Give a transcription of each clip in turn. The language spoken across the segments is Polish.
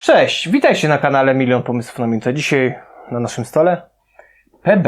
Cześć, witajcie na kanale Milion Pomysłów na Minutę. Dzisiaj na naszym stole PB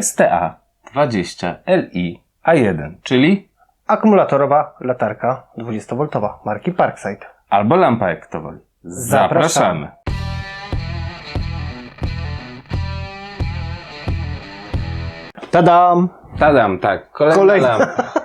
STA 20 Li A1, czyli akumulatorowa latarka 20V marki Parkside. albo lampa jak to woli. Zapraszamy. Tadam! Tadam, tak. Kolejna, Kolejna. lampa.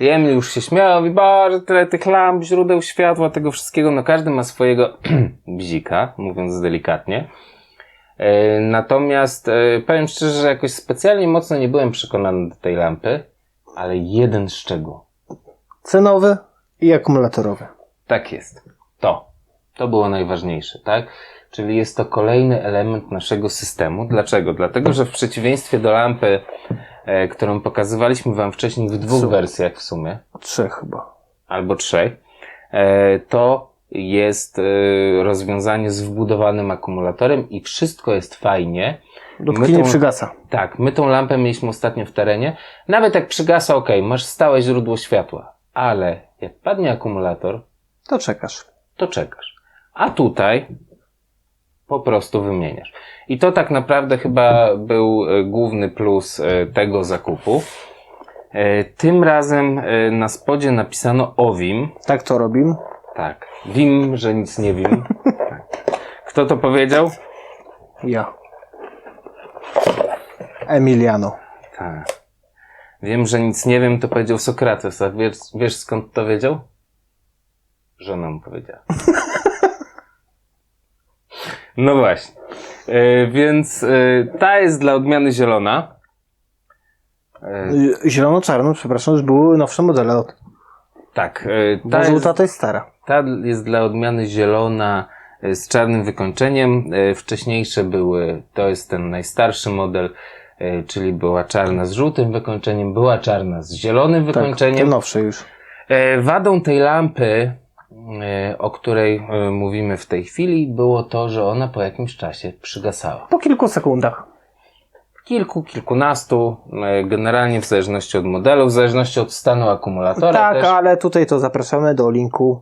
Emil już się śmiał, mówi, Boże, tyle tych lamp, źródeł światła, tego wszystkiego. No każdy ma swojego bzika, mówiąc delikatnie. E, Natomiast e, powiem szczerze, że jakoś specjalnie mocno nie byłem przekonany do tej lampy, ale jeden szczegół. Cenowy i akumulatorowy. Tak jest. To. To było najważniejsze, tak? Czyli jest to kolejny element naszego systemu. Dlaczego? Dlatego, że w przeciwieństwie do lampy, którą pokazywaliśmy Wam wcześniej w dwóch Super. wersjach w sumie, Trzech chyba. albo trzech, e, to jest e, rozwiązanie z wbudowanym akumulatorem i wszystko jest fajnie. Dopóki My nie tą- przygasa. Tak, my tą lampę mieliśmy ostatnio w terenie. Nawet jak przygasa, ok, masz stałe źródło światła, ale jak padnie akumulator, To czekasz. to czekasz. A tutaj po prostu wymieniasz. I to tak naprawdę chyba był e, główny plus e, tego zakupu. E, Tym razem na spodzie napisano OWIM. Tak to robim. Tak. Wim, że nic nie wim. Tak. Kto to powiedział? Ja. Emiliano. Tak. Wiem, że nic nie wiem, to powiedział Sokrates. A wiesz, wiesz skąd to wiedział? Żona mu powiedziała. No właśnie. E, więc e, ta jest dla odmiany zielona. E, Y, Zielono-czarno, przepraszam, już były nowsze modele. Od... tak. E, Bo ta, żółta jest, to jest stara. ta jest dla odmiany zielona e, z czarnym wykończeniem. E, wcześniejsze były, to jest ten najstarszy model, e, czyli była czarna z żółtym wykończeniem, była czarna z zielonym Tak, te wykończeniem. nowsze już. E, Wadą tej lampy, e, o której e, mówimy w tej chwili, było to, że ona po jakimś czasie przygasała. Po kilku sekundach. Kilku, kilkunastu, e, generalnie w zależności od modelu, w zależności od stanu akumulatora tak, też. ale tutaj to zapraszamy do linku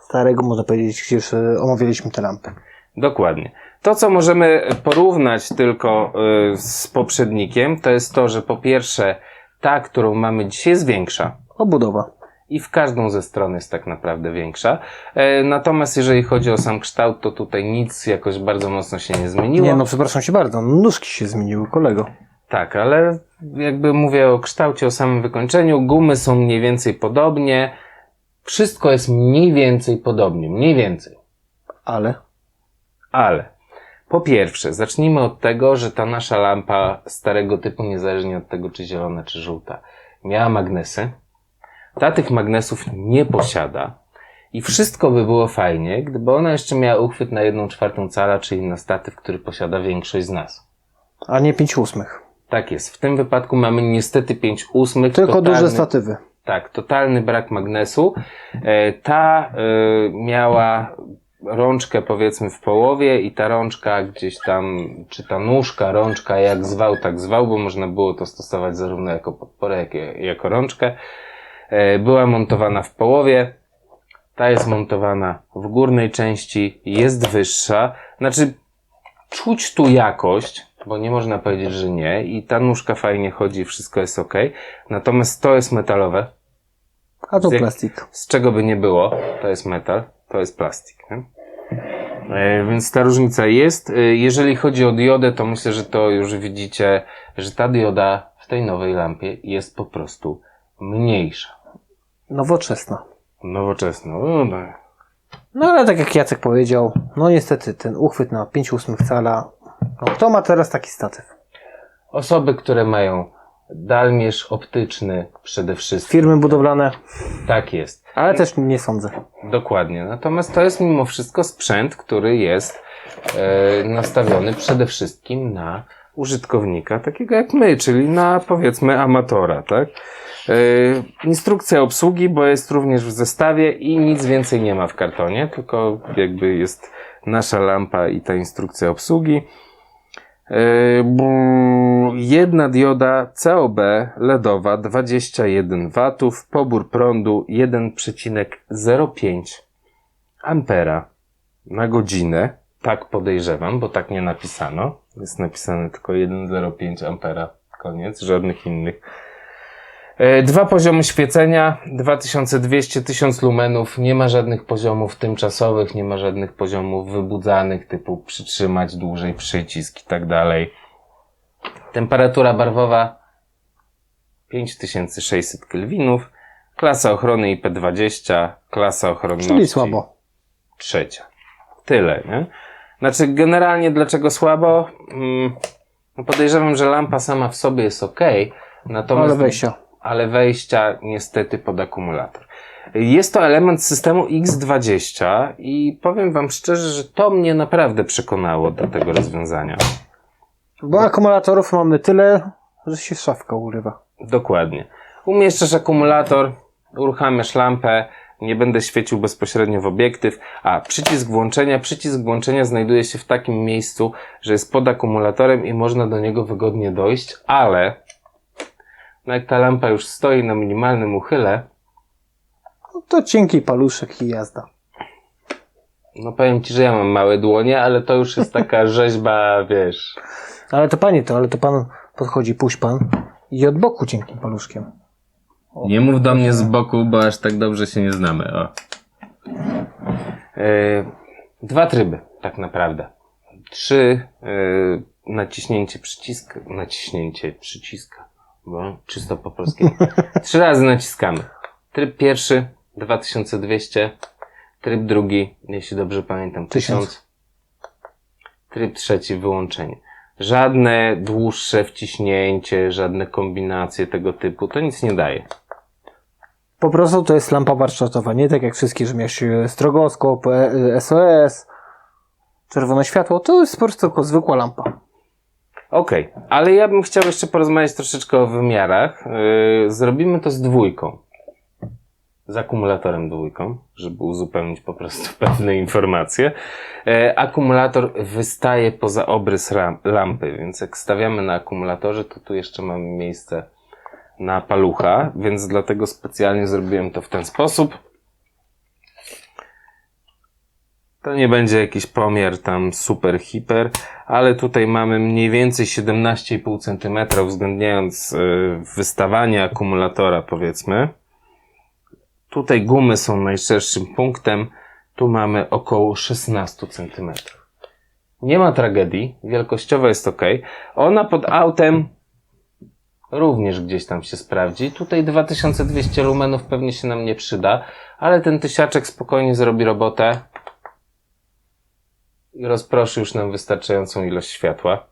starego, można powiedzieć, gdzie już omawialiśmy te lampy. Dokładnie. To, co możemy porównać tylko e, z poprzednikiem, to jest to, że po pierwsze ta, którą mamy dzisiaj jest większa. Obudowa. I w każdą ze stron jest tak naprawdę większa. E, natomiast jeżeli chodzi o sam kształt, to tutaj nic jakoś bardzo mocno się nie zmieniło. Nie no, przepraszam się bardzo, nóżki się zmieniły, kolego. Tak, ale jakby mówię o kształcie, o samym wykończeniu, gumy są mniej więcej podobnie. Wszystko jest mniej więcej podobnie, mniej więcej. Ale Ale po pierwsze, zacznijmy od tego, że ta nasza lampa starego typu, niezależnie od tego, czy zielona, czy żółta, miała magnesy. Ta tych magnesów nie posiada. I wszystko by było fajnie, gdyby ona jeszcze miała uchwyt na jedną czwartą cala, czyli na statyw, który posiada większość z nas. a nie 5 ósmych. Tak jest. W tym wypadku mamy niestety 5 ósmych. Tylko totalny, duże statywy. Tak, totalny brak magnesu. E, ta e, miała rączkę powiedzmy w połowie i ta rączka gdzieś tam, czy ta nóżka, rączka, jak zwał, tak zwał, bo można było to stosować zarówno jako podporę, jak i jako rączkę. E, była montowana w połowie. Ta jest montowana w górnej części, jest wyższa. Znaczy, czuć tu jakość, bo nie można powiedzieć, że nie. I ta nóżka fajnie chodzi, wszystko jest ok. Natomiast to jest metalowe. A to Z jak- plastik. Z czego by nie było, to jest metal, to jest plastik. Nie? E, więc ta różnica jest. E, jeżeli chodzi o diodę, to myślę, że to już widzicie, że ta dioda w tej nowej lampie jest po prostu mniejsza. Nowoczesna. Nowoczesna. No, no. No ale tak jak Jacek powiedział, no niestety ten uchwyt na 5 ósmych cala, no kto ma teraz taki statyw? Osoby, które mają dalmierz optyczny przede wszystkim. Firmy budowlane, Tak jest. ale też nie sądzę. Dokładnie. Natomiast to jest mimo wszystko sprzęt, który jest e, nastawiony przede wszystkim na użytkownika, takiego jak my, czyli na powiedzmy amatora, tak? E, instrukcja obsługi, bo jest również w zestawie i nic więcej nie ma w kartonie, tylko jakby jest nasza lampa i ta instrukcja obsługi. E, Jedna dioda COB LEDowa 21 W, pobór prądu 1,05 ampera. na godzinę. Tak podejrzewam, bo tak nie napisano. Jest napisane tylko 1,05 ampera. Koniec, żadnych innych. E, Dwa poziomy świecenia, 2200-1000 lumenów, nie ma żadnych poziomów tymczasowych, nie ma żadnych poziomów wybudzanych, typu przytrzymać dłużej przycisk i tak dalej. Temperatura barwowa 5600 kelwinów, klasa ochrony IP20, klasa ochronności Czyli słabo. trzecia. Tyle, nie? Znaczy, generalnie dlaczego słabo? Mm, no podejrzewam, że lampa sama w sobie jest ok, natomiast Ale. Ale wejścia niestety pod akumulator. Jest to element systemu X20 i powiem Wam szczerze, że to mnie naprawdę przekonało do tego rozwiązania. Bo akumulatorów mamy tyle, że się szafka urywa. Dokładnie. Umieszczasz akumulator, uruchamiasz lampę, nie będę świecił bezpośrednio w obiektyw, a przycisk włączenia, przycisk włączenia znajduje się w takim miejscu, że jest pod akumulatorem i można do niego wygodnie dojść, ale no jak ta lampa już stoi na minimalnym uchyle, No to cienki paluszek i jazda. no powiem Ci, że ja mam małe dłonie, ale to już jest taka rzeźba, wiesz, Ale to panie to, ale to pan podchodzi, puść pan i od boku cienkim paluszkiem. Nie mów do mnie z boku, bo aż tak dobrze się nie znamy. O. E, dwa tryby, tak naprawdę. Trzy, e, naciśnięcie przyciska, naciśnięcie przyciska, bo czysto po polskiemu. Trzy razy naciskamy. Tryb pierwszy, 2200. Tryb drugi, jeśli dobrze pamiętam, 1000. Tysiąc. Tryb trzeci, wyłączenie. Żadne dłuższe wciśnięcie, żadne kombinacje tego typu, to nic nie daje. Po prostu to jest lampa warsztatowa, nie tak jak wszystkie, że miałeś e, stroboskop, e, SOS, czerwone światło, to jest po prostu tylko zwykła lampa. Okej, ale ja bym chciał jeszcze porozmawiać troszeczkę o wymiarach. Yy, zrobimy to z dwójką. Z akumulatorem dwójką, żeby uzupełnić po prostu pewne informacje. Yy, akumulator wystaje poza obrys lampy, więc jak stawiamy na akumulatorze, to tu jeszcze mamy miejsce na palucha, więc dlatego specjalnie zrobiłem to w ten sposób. To nie będzie jakiś pomiar tam super hiper, ale tutaj mamy mniej więcej 17,5 cm, uwzględniając y, wystawanie akumulatora, powiedzmy. Tutaj gumy są najszerszym punktem, tu mamy około 16 cm. Nie ma tragedii, wielkościowo jest ok. Ona pod autem również gdzieś tam się sprawdzi. Tutaj 2200 lumenów pewnie się nam nie przyda, ale ten tysiaczek spokojnie zrobi robotę rozproszy już nam wystarczającą ilość światła.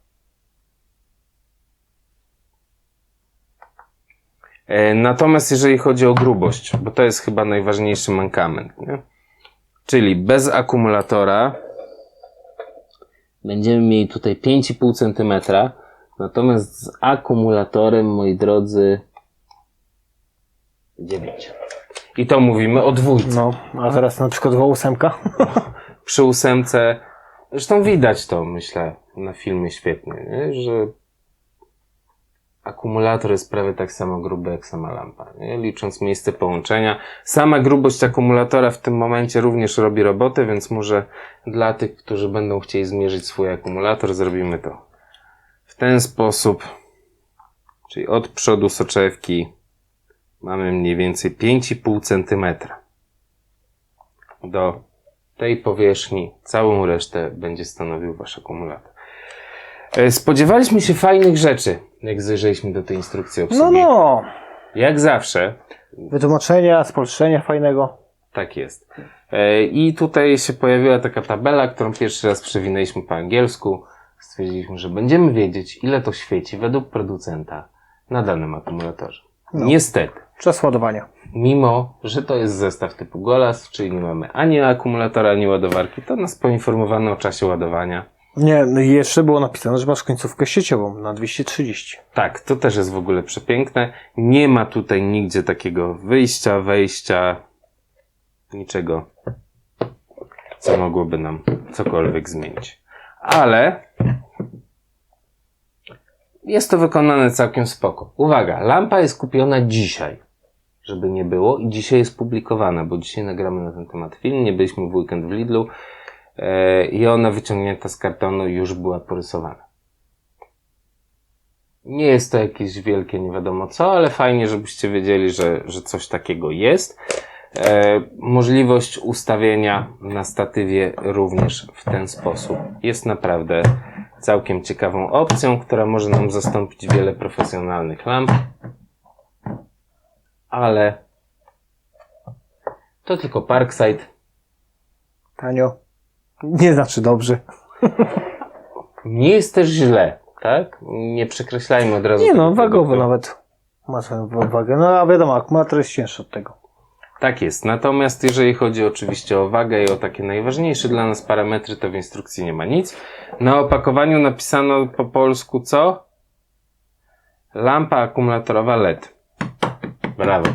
E, Natomiast jeżeli chodzi o grubość, bo to jest chyba najważniejszy mankament, nie? czyli bez akumulatora będziemy mieli tutaj 5,5 cm, natomiast z akumulatorem, moi drodzy, 9. I to mówimy o dwójce. No, a teraz na przykład ósemka. przy ósemce, zresztą widać to, myślę, na filmie świetnie, nie? że akumulator jest prawie tak samo gruby jak sama lampa, nie? licząc miejsce połączenia. Sama grubość akumulatora w tym momencie również robi robotę, więc może dla tych, którzy będą chcieli zmierzyć swój akumulator, zrobimy to w ten sposób, czyli od przodu soczewki mamy mniej więcej 5,5 cm do tej powierzchni, całą resztę będzie stanowił wasz akumulator. E, Spodziewaliśmy się fajnych rzeczy, jak zajrzeliśmy do tej instrukcji obsługi. No, no. Jak zawsze, Wytłumaczenia, spolszczenia fajnego. tak jest. E, I tutaj się pojawiła taka tabela, którą pierwszy raz przewinęliśmy po angielsku. Stwierdziliśmy, że będziemy wiedzieć, ile to świeci według producenta na danym akumulatorze. No. Niestety, Czas ładowania. mimo że to jest zestaw typu Golas, czyli nie mamy ani akumulatora, ani ładowarki, to nas poinformowano o czasie ładowania. Nie, no i jeszcze było napisane, że masz końcówkę sieciową na 230. Tak, to też jest w ogóle przepiękne. Nie ma tutaj nigdzie takiego wyjścia, wejścia, niczego, co mogłoby nam cokolwiek zmienić. Ale jest to wykonane całkiem spoko. Uwaga, lampa jest kupiona dzisiaj, żeby nie było i dzisiaj jest publikowana, bo dzisiaj nagramy na ten temat film. Nie byliśmy w weekend w Lidlu. e, i ona wyciągnięta z kartonu już była porysowana. Nie jest to jakieś wielkie nie wiadomo co, ale fajnie, żebyście wiedzieli, że, że coś takiego jest. E, możliwość ustawienia na statywie również w ten sposób jest naprawdę całkiem ciekawą opcją, która może nam zastąpić wiele profesjonalnych lamp. Ale to tylko Parkside. Tanio. Nie znaczy dobrze. Nie jest też źle, tak? Nie przekreślajmy od razu. Nie no, produktu. nawet. Ma swoją wa- wagę. No a wiadomo, akumulator jest cięższy od tego. Tak jest. Natomiast jeżeli chodzi oczywiście o wagę i o takie najważniejsze dla nas parametry, to w instrukcji nie ma nic. Na opakowaniu napisano po polsku co? Lampa akumulatorowa LED. Brawo.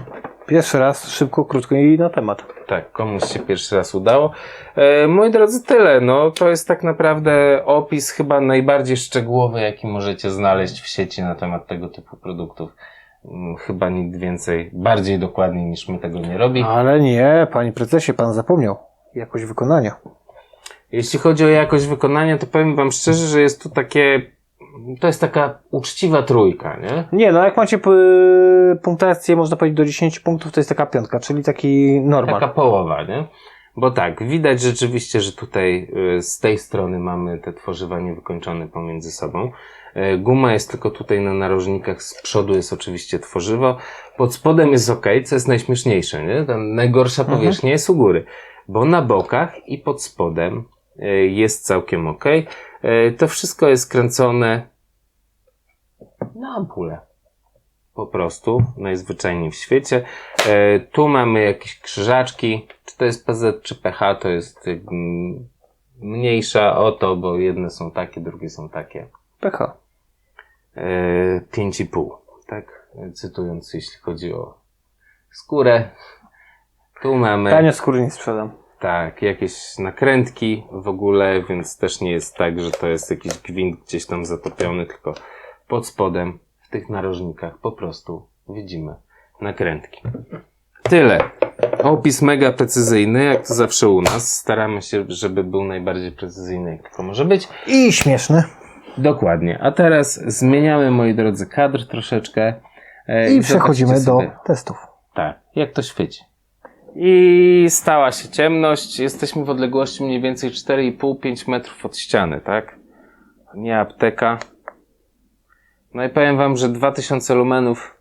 Pierwszy raz, szybko, krótko i na temat. Tak, komuś się pierwszy raz udało. E, moi drodzy, tyle. No, to jest tak naprawdę opis chyba najbardziej szczegółowy, jaki możecie znaleźć w sieci na temat tego typu produktów. Mm, Chyba nikt więcej, bardziej dokładnie niż my tego nie robi. Ale nie, panie prezesie, pan zapomniał. Jakość wykonania. Jeśli chodzi o jakość wykonania, to powiem wam szczerze, że jest tu takie, to jest taka uczciwa trójka, nie? Nie, no jak macie punktację, można powiedzieć do 10 punktów, to jest taka piątka, czyli taki normal. Taka połowa, nie? Bo tak, widać rzeczywiście, że tutaj y, z tej strony mamy te tworzywa niewykończone pomiędzy sobą. Y, Guma jest tylko tutaj na narożnikach, z przodu jest oczywiście tworzywo. Pod spodem jest ok, co jest najśmieszniejsze, nie? Ta najgorsza Mhm. powierzchnia jest u góry. Bo na bokach i pod spodem y, jest całkiem ok. To wszystko jest kręcone na ampulę. Po prostu, najzwyczajniej w świecie. E, tu mamy jakieś krzyżaczki. Czy to jest PZ, czy PH, to jest mm, mniejsza o to, bo jedne są takie, drugie są takie. PH. E, 5,5, tak? Cytując, jeśli chodzi o skórę. Tu mamy. Tanio skóry nie sprzedam. Tak, jakieś nakrętki w ogóle, więc też nie jest tak, że to jest jakiś gwint gdzieś tam zatopiony, tylko pod spodem, w tych narożnikach po prostu widzimy nakrętki. Tyle. Opis mega precyzyjny, jak to zawsze u nas. Staramy się, żeby był najbardziej precyzyjny, jak tylko może być. I śmieszny. Dokładnie. A teraz zmieniamy, moi drodzy, kadr troszeczkę. e, I przechodzimy zobaczcie do testów. tak, jak to świeci. I stała się ciemność. Jesteśmy w odległości mniej więcej 4,5-5 metrów od ściany, tak? Nie apteka. No i powiem wam, że 2000 lumenów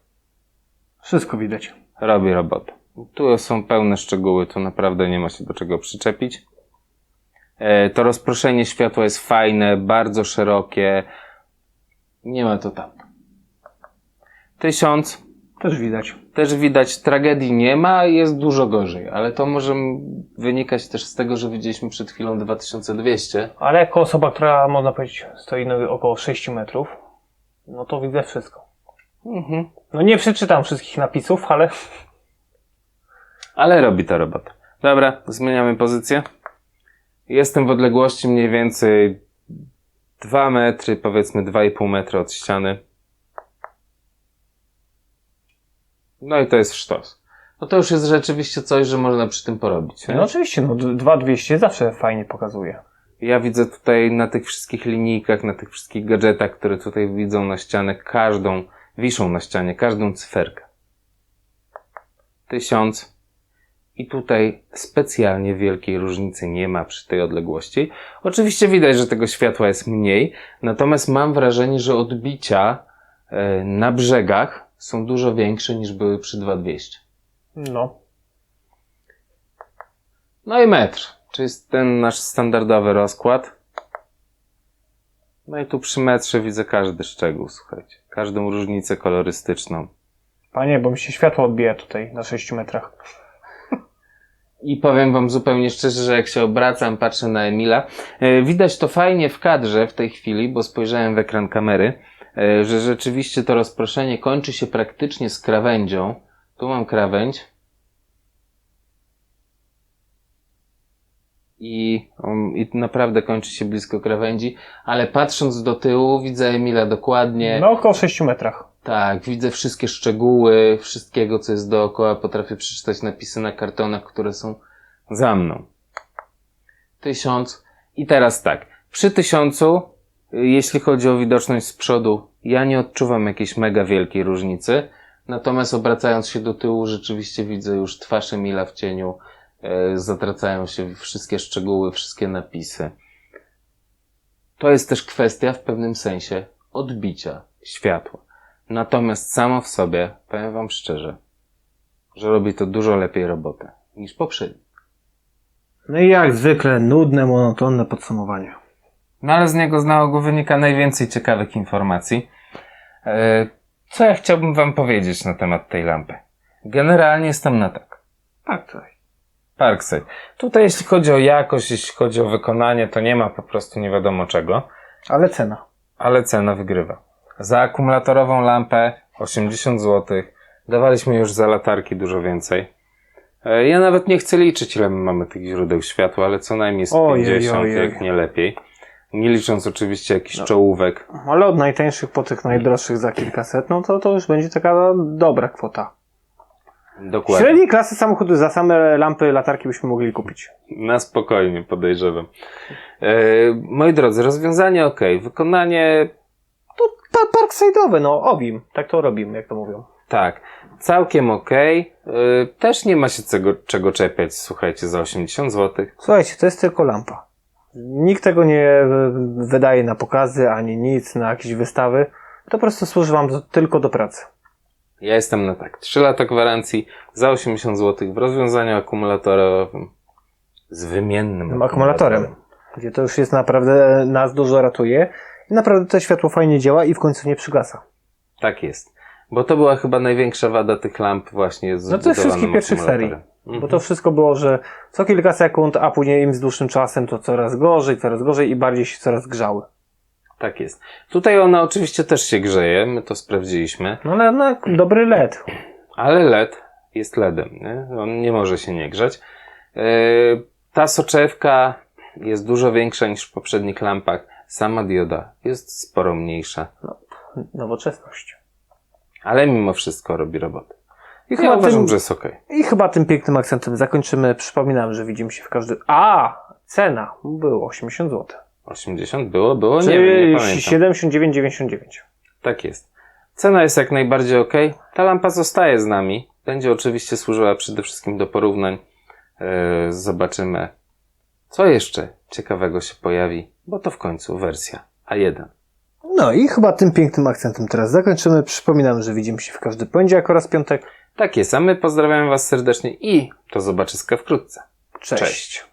Wszystko widać. robi robotę. Tu są pełne szczegóły, tu naprawdę nie ma się do czego przyczepić. E, To rozproszenie światła jest fajne, bardzo szerokie. Nie ma to tam. 1000 Też widać. też widać, tragedii nie ma, jest dużo gorzej, ale to może wynikać też z tego, że widzieliśmy przed chwilą 2200. Ale jako osoba, która można powiedzieć stoi na około 6 metrów, no to widzę wszystko. Mhm. No nie przeczytam wszystkich napisów, ale Ale robi ta robota. Dobra, zmieniamy pozycję. Jestem w odległości mniej więcej 2 metry, powiedzmy 2,5 metra od ściany. No i to jest sztos. No to już jest rzeczywiście coś, że można przy tym porobić. Nie? no oczywiście, no 2200 zawsze fajnie pokazuje. Ja widzę tutaj na tych wszystkich linijkach, na tych wszystkich gadżetach, które tutaj widzą na ścianę, każdą, wiszą na ścianie, każdą cyferkę. Tysiąc. I tutaj specjalnie wielkiej różnicy nie ma przy tej odległości. Oczywiście widać, że tego światła jest mniej, natomiast mam wrażenie, że odbicia e, na brzegach są dużo większe niż były przy 2200. No. No i metr, czyli jest ten nasz standardowy rozkład. No i tu przy metrze widzę każdy szczegół, słuchajcie. Każdą różnicę kolorystyczną. Panie, bo mi się światło odbija tutaj na 6 metrach. I powiem wam zupełnie szczerze, że jak się obracam, patrzę na Emila, e, widać to fajnie w kadrze w tej chwili, bo spojrzałem w ekran kamery, e, że rzeczywiście to rozproszenie kończy się praktycznie z krawędzią. Tu mam krawędź. I, um, I naprawdę kończy się blisko krawędzi, ale patrząc do tyłu widzę Emila dokładnie. No około 6 metrach. Tak, widzę wszystkie szczegóły, wszystkiego, co jest dookoła. Potrafię przeczytać napisy na kartonach, które są za mną. Tysiąc. I teraz tak, przy tysiącu, y, jeśli chodzi o widoczność z przodu, ja nie odczuwam jakiejś mega wielkiej różnicy. Natomiast obracając się do tyłu, rzeczywiście widzę już twarz Emila w cieniu. E, Zatracają się wszystkie szczegóły, wszystkie napisy. To jest też kwestia w pewnym sensie odbicia światła. Natomiast samo w sobie, powiem Wam szczerze, że robi to dużo lepiej robotę niż poprzedni. No i jak zwykle nudne, monotonne podsumowanie. No ale z niego z nałogu wynika najwięcej ciekawych informacji. E, Co ja chciałbym Wam powiedzieć na temat tej lampy? Generalnie jestem na tak. Tak, tak. Parkside. Tutaj jeśli chodzi o jakość, jeśli chodzi o wykonanie, to nie ma po prostu nie wiadomo czego, Ale cena. ale cena wygrywa. Za akumulatorową lampę 80 zł. Dawaliśmy już za latarki dużo więcej. E, Ja nawet nie chcę liczyć, ile my mamy tych źródeł światła, ale co najmniej z Ojej, 50, ojej. jak nie lepiej. Nie licząc oczywiście jakichś No. czołówek. Ale od najtańszych po tych najdroższych za kilkaset, no to to już będzie taka dobra kwota. Dokładnie. Średniej klasy samochodu za same lampy, latarki byśmy mogli kupić. Na spokojnie, podejrzewam. E, moi drodzy, rozwiązanie ok, wykonanie To pa- parkside'owe, no obim. Tak to robimy, jak to mówią. tak, całkiem ok. E, też nie ma się czego, czego czepiać, słuchajcie, za 80 zł. Słuchajcie, to jest tylko lampa. Nikt tego nie wydaje na pokazy, ani nic, na jakieś wystawy. To po prostu służy wam do, tylko do pracy. Ja jestem na tak, 3 lata gwarancji za 80 zł w rozwiązaniu akumulatorowym z wymiennym Tym akumulatorem. Gdzie to już jest naprawdę, nas dużo ratuje. I naprawdę to światło fajnie działa i w końcu nie przygasa. Tak jest. Bo to była chyba największa wada tych lamp właśnie z No to wszystkich pierwszych serii. akumulatorem. Mhm. Bo to wszystko było, że co kilka sekund, a później im z dłuższym czasem to coraz gorzej, coraz gorzej i bardziej się coraz grzały. Tak jest. Tutaj ona oczywiście też się grzeje, my to sprawdziliśmy. No ale no, dobry LED. Ale LED jest LEDem, nie? On nie może się nie grzać. Yy, ta soczewka jest dużo większa niż w poprzednich lampach. Sama dioda jest sporo mniejsza, Nowoczesność. ale mimo wszystko robi robotę. I Ja chyba, uważam, tym, że jest ok. I chyba tym pięknym akcentem zakończymy. Przypominam, że widzimy się w każdym... A! Cena było 80 zł. 80 było, było, nie wiem, nie pamiętam. 79,99. Tak jest. Cena jest jak najbardziej ok. Ta lampa zostaje z nami. Będzie oczywiście służyła przede wszystkim do porównań. Yy, zobaczymy, co jeszcze ciekawego się pojawi, bo to w końcu wersja A1. No i chyba tym pięknym akcentem teraz zakończymy. Przypominam, że widzimy się w każdy poniedziałek oraz piątek. Tak jest, a my pozdrawiamy Was serdecznie i do zobaczyska wkrótce. Cześć. Cześć.